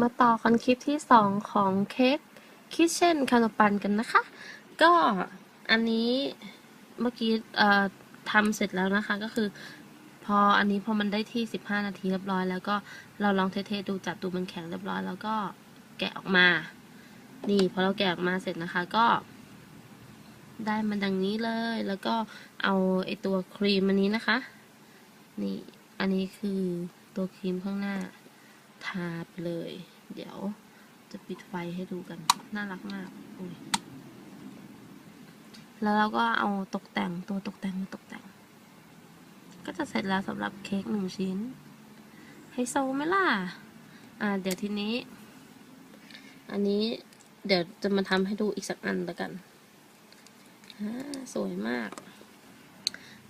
มาต่อกันคลิปที่สองของเค้กคิเช่นขนมปังกันนะคะ ก็อันนี้เมื่อกี้ทำเสร็จแล้วนะคะก็คือ พออันนี้พอมันได้ที่ 15 นาทีเรียบร้อย แล้วก็เราลองเทๆดูจับดูมันแข็งเรียบร้อย แล้วก็แกะออกมา นี่พอเราแกะออกมาเสร็จนะคะก็ ได้มันดังนี้เลย แล้วก็เอาไอตัวครีมอันนี้นะคะ นี่อันนี้คือตัวครีมข้างหน้า ทาไปเลย เดี๋ยวจะปิดไฟให้ดูกัน น่ารักมากอุ้ยแล้วเราก็เอาตกแต่งตัวตกแต่งมาตกแต่ง ก็จะเสร็จแล้วสำหรับเค้กหนึ่งชิ้นไฮโซไหมล่ะ อ่า เดี๋ยวทีนี้ อันนี้เดี๋ยวจะมาทำให้ดูอีกสักอันล้วกันอ่าสวยมาก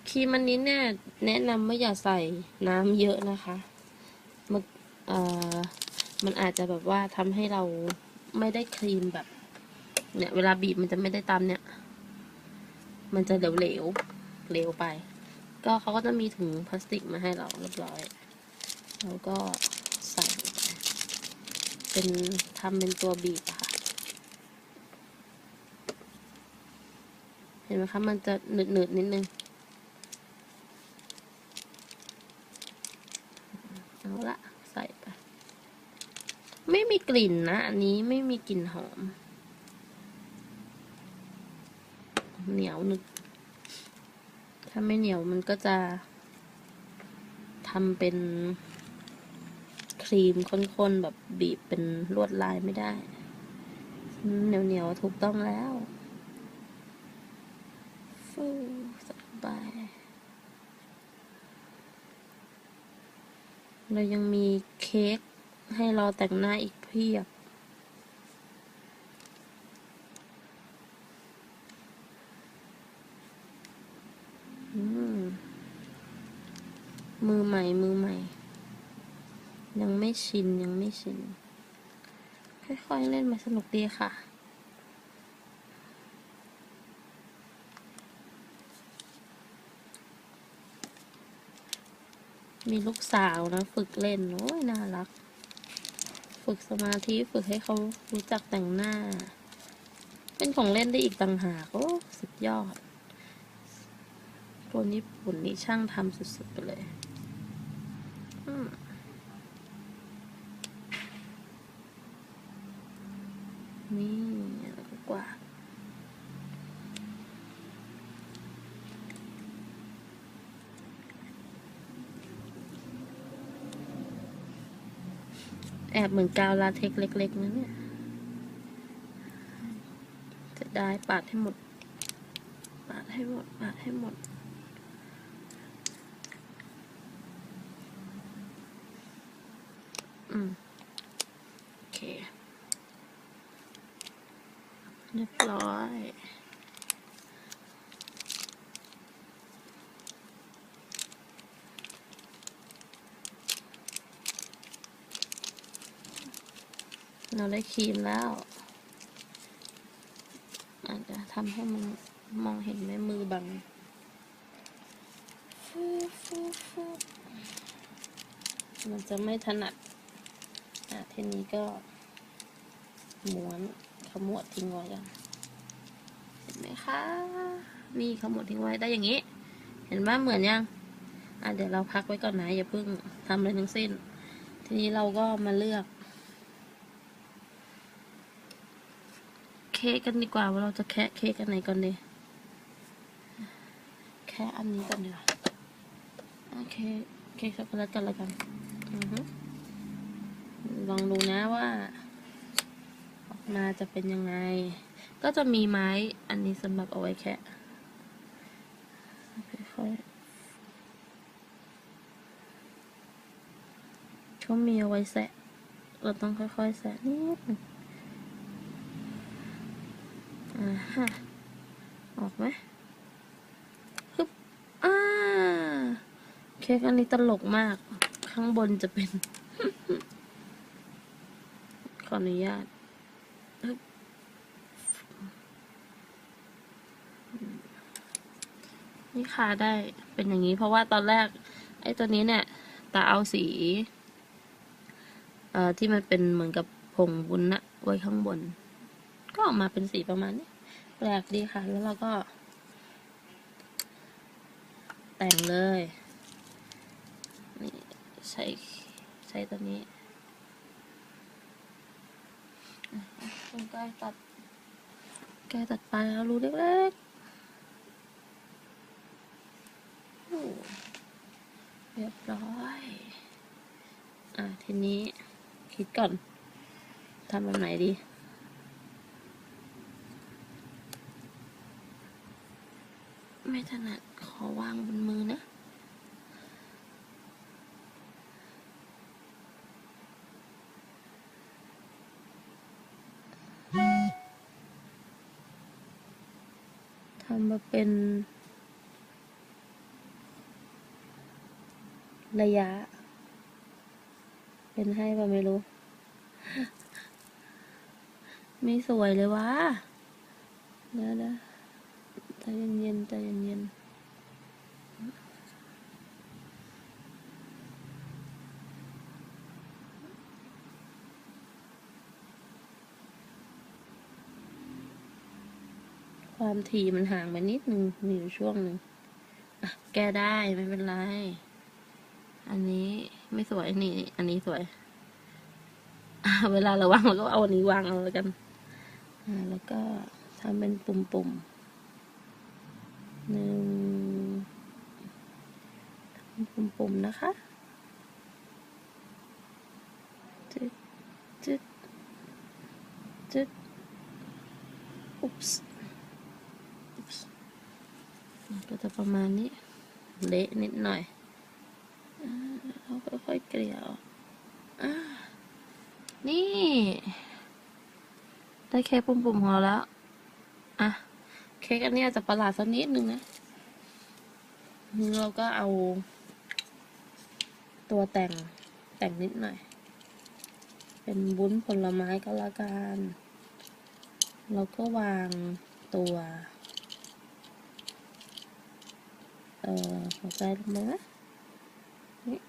ครีมอันนี้เนี่ยแนะนำว่าอย่าใส่น้ำเยอะนะคะ มัน เอ่อมันอาจจะแบบว่าทำให้เราไม่ได้ครีมแบบ เนี่ยเวลาบีบมันจะไม่ได้ตามเนี่ย มันจะเหลวๆเหลวไป ก็เขาก็จะมีถุงพลาสติกมาให้เราเรียบร้อยแล้วก็ใส่ไปเป็นทำเป็นตัวบีบค่ะ เห็นไหมคะมันจะหนืดๆนิดนึง เอาละใส่ไป ไม่มีกลิ่นนะ อันนี้ไม่มีกลิ่นหอม เหนียวนึก ถ้าไม่เหนียวมันก็จะทำเป็นครีมข้นๆ แบบบีบเป็นลวดลายไม่ได้ เหนียวๆ ถูกต้องแล้วฟูส่ไปเรายังมีเค้ก ให้เราแต่งหน้าอีกเพียบมมือใหม่ มือใหม่ ยังไม่ชิน ยังไม่ชิน ค่อยๆ เล่นมาสนุกดีค่ะมีลูกสาวนะ ฝึกเล่น โอ้ย น่ารัก ฝึกสมาธิฝึกให้เขารู้จักแต่งหน้า เป็นของเล่นได้อีกต่างหากโอ้สุดยอดตัวญี่ปุ่นนี่ช่างทำสุดๆไปเลยนี่กว่าด แอบเหมือนกาวลาเทคเล็กๆนะเนี่ย จะได้ปาดให้หมด ปาดให้หมด ปาดให้หมด อืม โอเค เรียบร้อย เราได้ครีมแล้ว อาจจะทำให้มันมองเห็นแม่มือบังฟูฟูฟูมันจะไม่ถนัด อะทีนี้ก็ม้วนขมวดทิ้งไว้กันเห็นไหมคะนี่ขมวดทิ้งไว้ได้อย่างนี้ เห็นว่าเหมือนยังอะเดี๋ยวเราพักไว้ก่อนนะอย่าเพิ่งทำอะไรทั้งสิ้น ทีนี้เราก็มาเลือก เค้กกันดีกว่าว่าเราจะแคะเค้กอันไหนก่อนดีแค่อันนี้ก่อนดีกว่าโอเคเค้กช็อกโกแลตกันแล้วกันอลองดูนะว่า ออกมาจะเป็นยังไง ก็จะมีไม้อันนี้สำหรับเอาไว้แคะค่อยๆเขามีเอาไว้แสะเราต้องค่อยๆแสะนิดนึง อ่าฮะออกไหมฮึบอ่าเค้กอันนี้ตลกมาก ข้างบนจะเป็น ขออนุญาตนี่ค่ะได้เป็นอย่างนี้ เพราะว่าตอนแรก ไอ้ตัวนี้เนี่ยตาเอาสีเอ่อที่มันเป็นเหมือนกับผงวุ้นนะไว้ข้างบน ก็ออกมาเป็นสีประมาณนี้แปลกดีค่ะ แล้วเราก็ แต่งเลย นี่ใช้ใช้ตัวนี้คุณก้ตัดแกตัดปลายเอารูเล็กๆเรียบร้อย อะทีนี้คิดก่อนทำแบบไหนดี ไม่ถนัดขอวางบนมือนะ ทำมาเป็น ระยะ เป็นให้ป่ะไม่รู้ ไม่สวยเลยวะเดี๋ยวนะ เย็นๆใจเย็นๆความถี่มันห่างไปนิดนึงมีอยู่ช่วงหนึ่งแก้ได้ไม่เป็นไร อันนี้ไม่สวยนี่ อันนี้สวย เวลาเราวางเราก็เอาอันนี้วางเอาแล้วกัน แล้วก็ทำเป็นปุ่มๆ หนึ่งปุ่มๆนะคะจึ๊ดจึ๊ดจึ๊ดอุ๊ปส์อุ๊ปส์ก็จะประมาณนี้ เละนิดหน่อยอ่าเราค่อยๆเกลี่ยออกอ่านี่ ได้เค้กปุ่มๆของเราแล้ว อะ ค้กอันนี้จะประหลาดสักนิดนึงนะเราก็เอา ตัวแต่งแต่งนิดหน่อย เป็นวุ้นผลไม้ก็แล้วกัน เราก็วางตัวเอ่อหัวใจลงไปนะนี่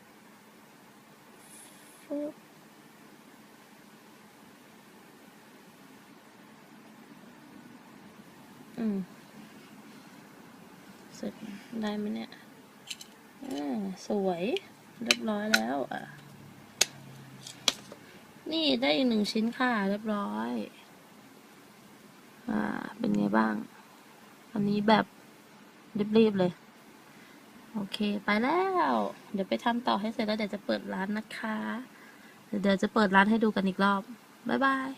ฟึบ อืมเสร็จได้ไหมเนี่ยอ่าสวยเรียบร้อยแล้วอะ นี่ได้อีกหนึ่งชิ้นค่ะ เรียบร้อย อ่า เป็นไงบ้าง อันนี้แบบรีบๆเลย โอเค ไปแล้ว เดี๋ยวไปทำต่อให้เสร็จแล้วเดี๋ยวจะเปิดร้านนะคะ เดี๋ยวจะเปิดร้านให้ดูกันอีกรอบ บ๊ายบาย